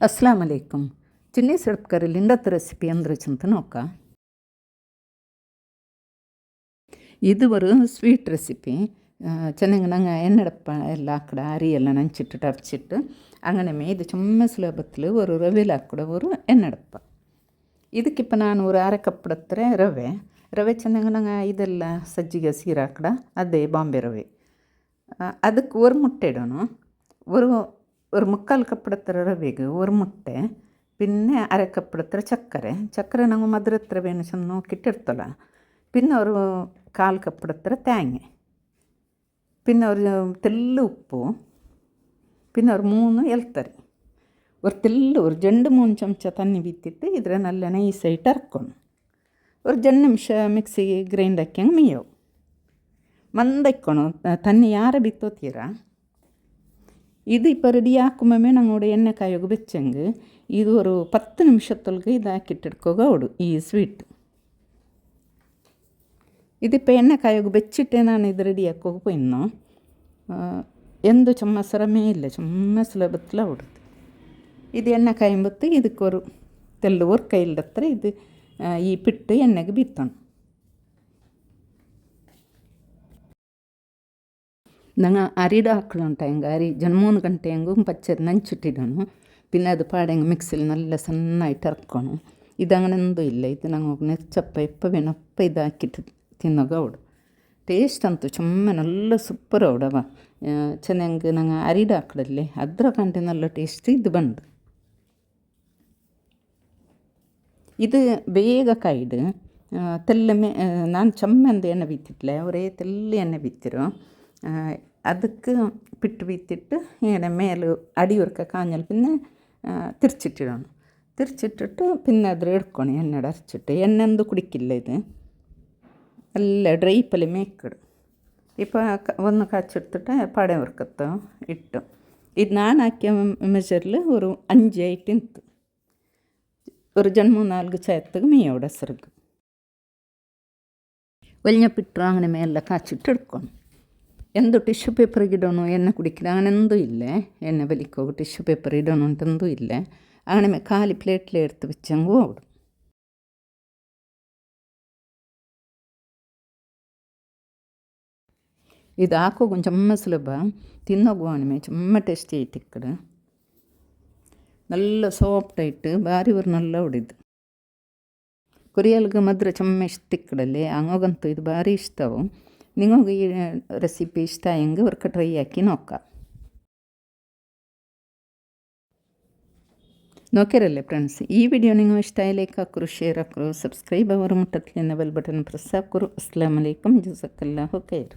ಅಸ್ಲಾಂ ಅಲೈಕುಮ್ ಚಿನ್ನಿ ಸಿಡ್ಪ್ಕರಲ್ಲಿ ಇಂಡತ್ recipe ಅಂದರೆ ಚಿಂತ ನೋಕ இது ஒரு ஸ்வீட் ரெசிபி ಚೆನ್ನಾಗಿ ನಂಗೆ ಎಣ್ಣೆಡಪ್ಪ ಎಲ್ಲ ಹಾಕಡ ಅರಿ ಎಲ್ಲ ನಂಚಿಟ್ಟು ಟಪ್ಚಿಟ್ಟು ಅಂಗನಮೆ ಇದು சும்மா ಸುಲಭத்தில் ஒரு ರವೆயில் ಹಾಕಡ ஒரு ಎಣ್ಣೆಡಪ್ಪ ಇದಕ್ಕಿಪ್ಪ ನಾನು ஒரு அரை கப் எடுத்துறேன் ರವೆ ರವೆ ಚೆನ್ನಾಗಿ ನಂಗೆ ಇದೆಲ್ಲ ಸಜ್ಜಿಗೆ ಸೀರೆ ಹಾಕಡ ಅದೇ ಬಾಂಬೆ ರವೆ ಅದಕ್ಕೆ ஒரு முட்டை இடணும் ஒரு ഒരു മുക്കാൽ കപ്പിടത്ര റവയ്ക്ക് ഒരു മുട്ട പിന്നെ അര കപ്പിടത്ര ചക്കര ചക്കര ഞങ്ങൾ മധുരത്ര വേണം നോക്കിയിട്ടെടുത്തല്ല പിന്നെ ഒരു കാൽ കപ്പിടത്ര തേങ്ങ പിന്നെ ഒരു തെല്ല് ഉപ്പ് പിന്നെ ഒരു മൂന്ന് എൽത്തറി ഒരു തെല്ല് ഒരു രണ്ട് മൂന്ന് ಚಮಚ ತನ್ನಿ ಬಿತ್ತಿಟ್ಟು ಇದರ ನಲ್ಲ ನೈಸಾಯಿಟ್ಟು ಹರ್ಕೊಂಡು ഒരു രണ്ട് നിമിഷം മിക്സിಗೆ ಗ್ರೈಂಡ್ ಹಾಕ್ಯಂಗೆ ಮೀಯವು ಮಂದೈಕ್ಕೊಣ ತನ್ನಿ ಯಾರ ಬಿತ್ತೋತೀರಾ ಇದು ಇಪ್ಪ ರೆಡಿ ಹಾಕುಮೊಮ್ಮೆ ನಂಗೂಡ ಎಣ್ಣೆ ಕಾಯೋಗಿ ಬೆಚ್ಚಂಗೆ ಇದು ಒಂದು ಪತ್ತು ನಿಮಿಷದೊಳಗೆ ಇದು ಹಾಕಿಟ್ಟಿಡ್ಕೋಗ ಅವಡು ಈ ಸ್ವೀಟ್ ഇതിപ്പോൾ എണ്ണ കായൊക്കെ വെച്ചിട്ടേന്നാണ് ഇത് റെഡിയാക്കുക പോയിന്നോ എന്തു ചുമ്മാ ശ്രമേ ഇല്ല ചുമ്മാ സുലഭത്തിൽ അവിടുത്തെ ഇത് എണ്ണ കായുമ്പത്ത് ഇതൊക്കെ ഒരു തെല്ലുവർ കയ്യിലത്ര ഇത് ഈ പിട്ട് എണ്ണയ്ക്ക് ബിത്തണം ನಂಗೆ ಅರಿಡ ಹಾಕ್ಲುಂಟ ಹೆಂಗೆ ಅರಿ ಜನ ಮೂರು ಗಂಟೆ ಹೆಂಗೂ ಪಚ್ಚರಿ ನಂಚಿಟ್ಟಿಡೋನು പിന്നെ അത് പാടെ മിക്സിയിൽ നല്ല സണ്ണായിട്ട് ഇറക്കണം ഇതങ്ങനെന്തും ഇല്ല ഇത് ഞങ്ങൾ നെച്ചപ്പ എപ്പോൾ വേണപ്പം ഇതാക്കിയിട്ട് ತಿನ್ನೋಗ ಅವಡು ಟೇಸ್ಟ್ ಅಂತೂ ಚುಮ್ಮ ನಲ್ಲ ಸೂಪರ್ ಅವಡವ ಚೆನ್ನಾಗಿ ನಂಗೆ ಅರಿಡ ಹಾಕಡಲ್ಲಿ ಅದ್ರ ಕಂಡೆ നല്ല ಟೇಸ್ಟ್ ಇದು ಬಂದು ഇത് ಬೇಗ ಕಾಯ್ಡು ತೆಲ್ಲ ಮೇ ನಾನು ಚಮ್ಮಂದ ಎಣ್ಣೆ ಬಿತ್ತಿಟ್ಲೆ ಅವರೇ ತೆಲ್ಲ ಎಣ್ಣೆ ಬಿತ್ತಿರು അതൊക്കെ പിട്ട് വീത്തിട്ട് ഇങ്ങനെ അടി അടിയുറക്ക കാഞ്ഞാൽ പിന്നെ തിരിച്ചിട്ടിടണം. തിരിച്ചിട്ടിട്ട് പിന്നെ അതിൽ എടുക്കണം എണ്ണ അടച്ചിട്ട് എണ്ണ എന്ത് കുടിക്കില്ല ഇത്. നല്ല ഡ്രൈപ്പൽ മേക്കിടും. ഇപ്പോൾ ഒന്ന് കാച്ചെടുത്തിട്ട് പട ഉറക്കത്തോ ഇട്ടു. ഇത് ഞാൻ മെഷറിൽ ഒരു അഞ്ചായിട്ട് നിത്തു ഒരു ജന്മ നാല് ചേർത്തക്ക് മീയോടെ സെറുക്ക് വലിയ പിട്ടും അങ്ങനെ മേലെ കാച്ചിട്ട് എടുക്കണം. എന്തു ಟಿಶ್ಯೂ ಪೇಪರಿಗೆ ಇಡೋಣ ಎಣ್ಣೆ ಕುಡಿಕಿದ അങ്ങനെന്തും ഇല്ലേ എണ്ണ വലിക്കോ ಟಿಶ್ಯೂ ಪೇಪರ್ ഇടണം എന്തും ഇല്ല അങ്ങനെ കാലി പ്ലേറ്റിൽ എടുത്ത് വെച്ചെങ്കിൽ ഓടും ಇದು ಹಾಕೋ ಚಮ್ಮ ಸುಲಭ ತಿನ್ನೋಗುವಾಣಮೆ ಚಮ್ಮ ಟೇಸ್ಟಿ ಐತಿ ಇಕ್ಕಡೆ നല്ല സോഫ്റ്റായിട്ട് ഭാരി ഒരു നല്ല ಹೊಡಿದ್ದು ಕೊರಿಯಲ್ಗೆ ಮದ್ರ ಚಮ್ಮ ಇಷ್ಟ ತಿಕ್ಕಡಲ್ಲಿ ಹಂಗೋಗಂತೂ ಇದು ಭಾರಿ ಇಷ್ಟವು നിങ്ങൾക്ക് ഈ റെസിപ്പി ഇഷ്ടമായെങ്കിൽ ഇവർക്ക് ട്രൈ ആക്കി നോക്കാം. നോക്കരല്ലേ ഫ്രണ്ട്സ് ഈ വീഡിയോ നിങ്ങൾ ഇഷ്ടമായിലേക്ക് ആക്കുറു ഷെയർ ആക്കുറു സബ്സ്ക്രൈബ് അവർ മുട്ടത്തിൽ എന്ന ബെൽ ബട്ടൺ പ്രസ് ആക്കുറു അസ്സാം വലൈക്കും ജസക്കല്ലാഹു കയർ